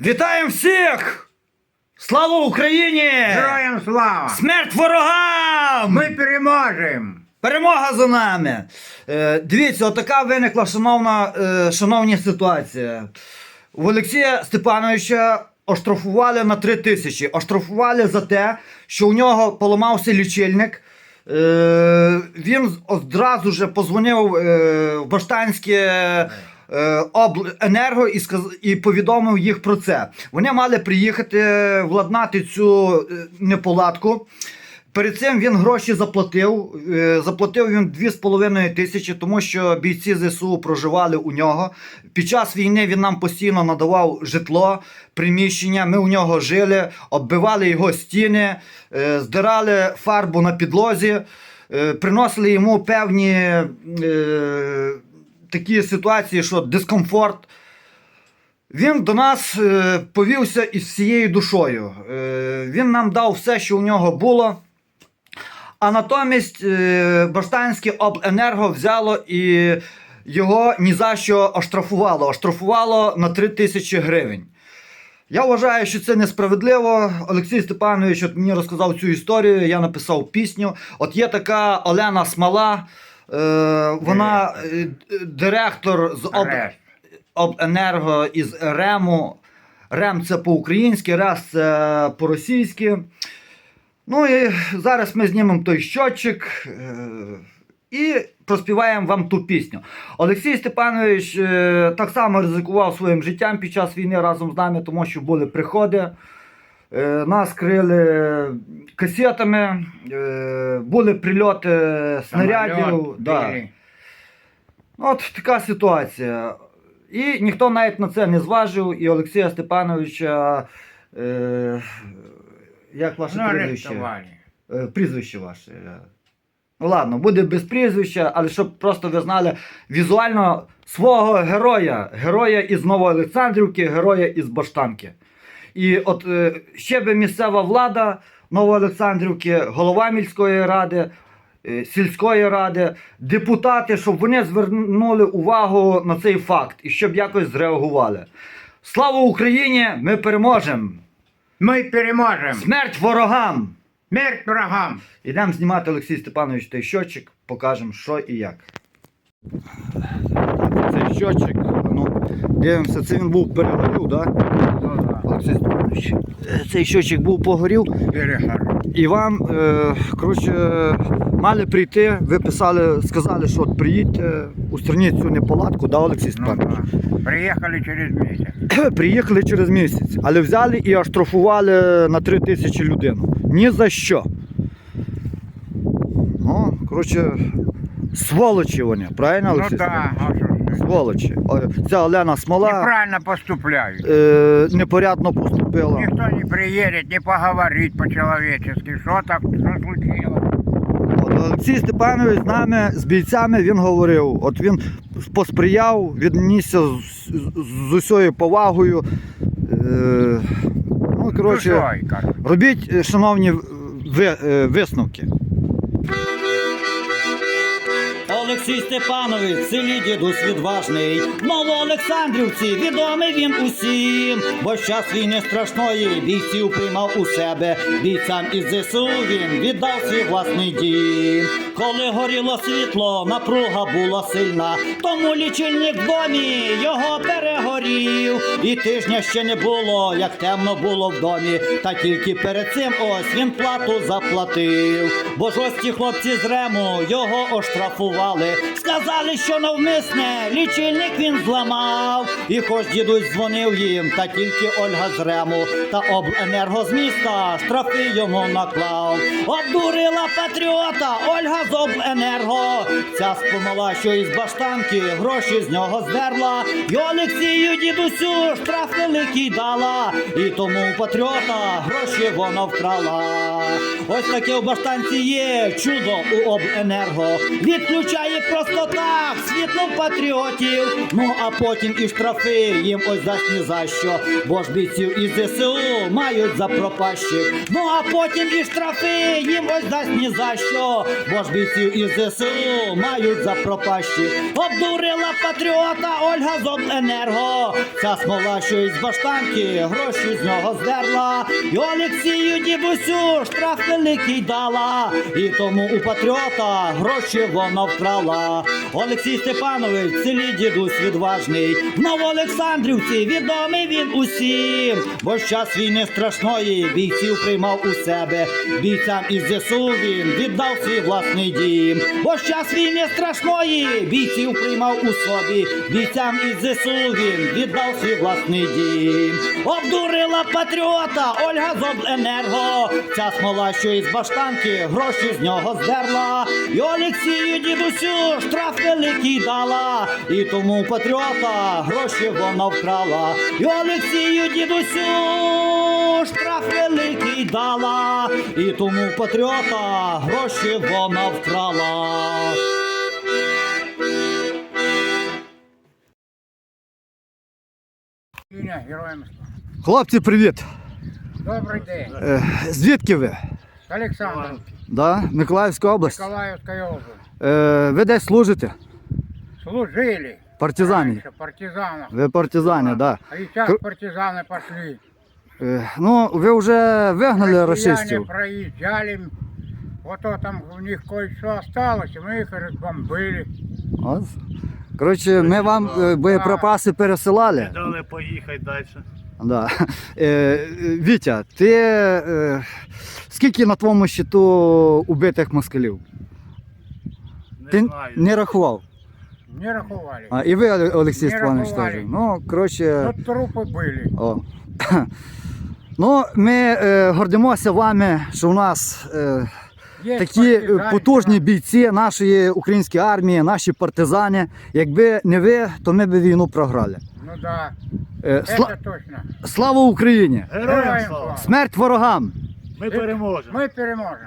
Вітаємо всіх! Слава Україні! Героям слава! Смерть ворогам! Ми переможемо! Перемога за нами! Е, дивіться, отака виникла шановна, е, шановні ситуація. У Олексія Степановича оштрафували на 3 тисячі. Оштрафували за те, що у нього поламався лічильник. Е, він одразу ж позвонив е, в Баштанське е, обленерго і, сказ... і повідомив їх про це. Вони мали приїхати владнати цю неполадку. Перед цим він гроші заплатив. Е, Заплатив він 2,5 тисячі, тому що бійці ЗСУ проживали у нього. Під час війни він нам постійно надавав житло, приміщення. Ми у нього жили, оббивали його стіни, е, здирали фарбу на підлозі, е, приносили йому певні такі ситуації, що дискомфорт. Він до нас повівся із всією душою. Він нам дав все, що у нього було. А натомість е, Баштанське обленерго взяло і його ні за що оштрафувало. Оштрафувало на 3 тисячі гривень. Я вважаю, що це несправедливо. Олексій Степанович от мені розказав цю історію, я написав пісню. От є така Олена Смола, е, вона е, директор з об... Арешт. обенерго із РЕМу. РЕМ це по-українськи, РЕС це по-російськи. Ну і зараз ми знімемо той щотчик е, і проспіваємо вам ту пісню. Олексій Степанович е, так само ризикував своїм життям під час війни разом з нами, тому що були приходи. Е, Нас крили касетами, були прильоти снарядів. Самольот, Да. От така ситуація. І ніхто навіть на це не зважив, і Олексія Степановича. Е, як ваше Ну, прізвище? арестували. Е, прізвище ваше. е. Ну ладно, буде без прізвища, але щоб просто ви знали візуально свого героя, героя із Новоолександрівки, героя із Баштанки. І от е, ще би місцева влада Новоолександрівки, голова міської ради, е, сільської ради, депутати, щоб вони звернули увагу на цей факт і щоб якось зреагували. Слава Україні! Ми переможемо! Ми переможемо! Смерть ворогам! Смерть врагам! Ідемо знімати Олексій Степанович той щотчик, покажемо, що і як. Цей щотчик, ну, дивимося, це він був перегорів, так? Да? Олексій Степанович. Е, Цей щотчик був погорів, Перегорів. і вам, е, коротше, мали прийти, ви писали, сказали, що от приїдьте, устраніть цю неполадку, да, Олексій Ну, Степанович? да. Приїхали через місяць. Приїхали через місяць, але взяли і оштрафували на 3 тисячі людину. Ні за що. Ну, коротше, сволочі вони, правильно, Ну Олексій так, Степанович? а що ж. Сволочі. О, Ця Олена Смола Неправильно поступляють. е, непорядно поступила. Ніхто не приїде, не поговорить по-человечески. Що так, що случилось? От Олексій Степанович з нами, з бійцями, він говорив. От він посприяв, віднісся з, з, з усією повагою. Е, ну, коротше, Робіть, е, шановні, ви, е, висновки. Олексій Степанович, в селі дідусь відважний. В Новоолександрівці відомий він усім. Бо з час війни страшної бійців приймав у себе. Бійцям із ЗСУ він віддав свій власний дім. Коли горіло світло, напруга була сильна. Тому лічильник в домі його перегорів. І тижня ще не було, як темно було в домі. Та тільки перед цим ось він плату заплатив. Бо жорсткі хлопці з рему його оштрафували. Сказали, що навмисне лічильник він зламав. І хоч дідусь дзвонив їм, та тільки Ольга з рему та обленерго з міста штрафи йому наклав. Обдурила патріота Ольга з обленерго. Ця спомала, що із баштанки гроші з нього здерла. І Олексію дідусю штраф великий дала. І тому патріота гроші вона вкрала. Ось таке в баштанці є чудо у обленерго. Відключає просто так, світло патріотів. Ну а потім і штрафи їм ось дасть ні за що. Бо ж бійців із ЗСУ мають за пропащих. Ну а потім і штрафи їм ось дасть ні за що. Бо ж бійців із ЗСУ мають за пропащих. Обдурила патріота Ольга з Обленерго. Ця смола, що із баштанки, гроші з нього здерла. І Олексію дідусю штраф великий дала. І тому у патріота гроші вона вкрала. Олексій Степанович, в дідусь відважний. В Новоолександрівці відомий він усім. Бо час війни страшної бійців приймав у себе. Бійцям із ЗСУ він віддав свій власний дім. Бо час війни страшної бійців приймав у собі. Бійцям із ЗСУ він віддав свій власний дім. Обдурила патріота Ольга з Обленерго. Ця смола, що із баштанки, гроші з нього здерла. І Олексію дідусю штраф великий дала. І тому у патріота гроші вона вкрала. І Олексію дідусю штраф великий дала. І тому патріота гроші вона вкрала. Хлопці, привіт! Добрий день. Е, звідки ви? Олександр, Да? Миколаївська область. Миколаївська область. Е, ви десь служите? Служили. Партизані. Раньше партизанов. Ви партизани, да. А сейчас Кр- партизаны пошли. Е, ну, ви вже вигнали Россияне расистів. проезжали. Вот то там у них кое-что осталось, и мы их разбомбили. От. Коротше, ми вам е, боєприпаси пересилали. Дали поїхати далі. Да. Е, е, Вітя, ти е, скільки на твоєму щиту убитих москалів? Не Ти знаю. не рахував. Не рахували. А, і ви, Оле- Олексій Не Степанович, рахували. теж. Ну, коротше. Тут трупы были. О. Ну, ми е, гордимося вами, що у нас е, Есть такі е, партизанщина. потужні бійці нашої української армії, наші партизани. Якби не ви, то ми б війну програли. Ну да, Е, сла- это точно. Слава Україні! Героям слава! Смерть ворогам! Ми переможемо. Ми переможем.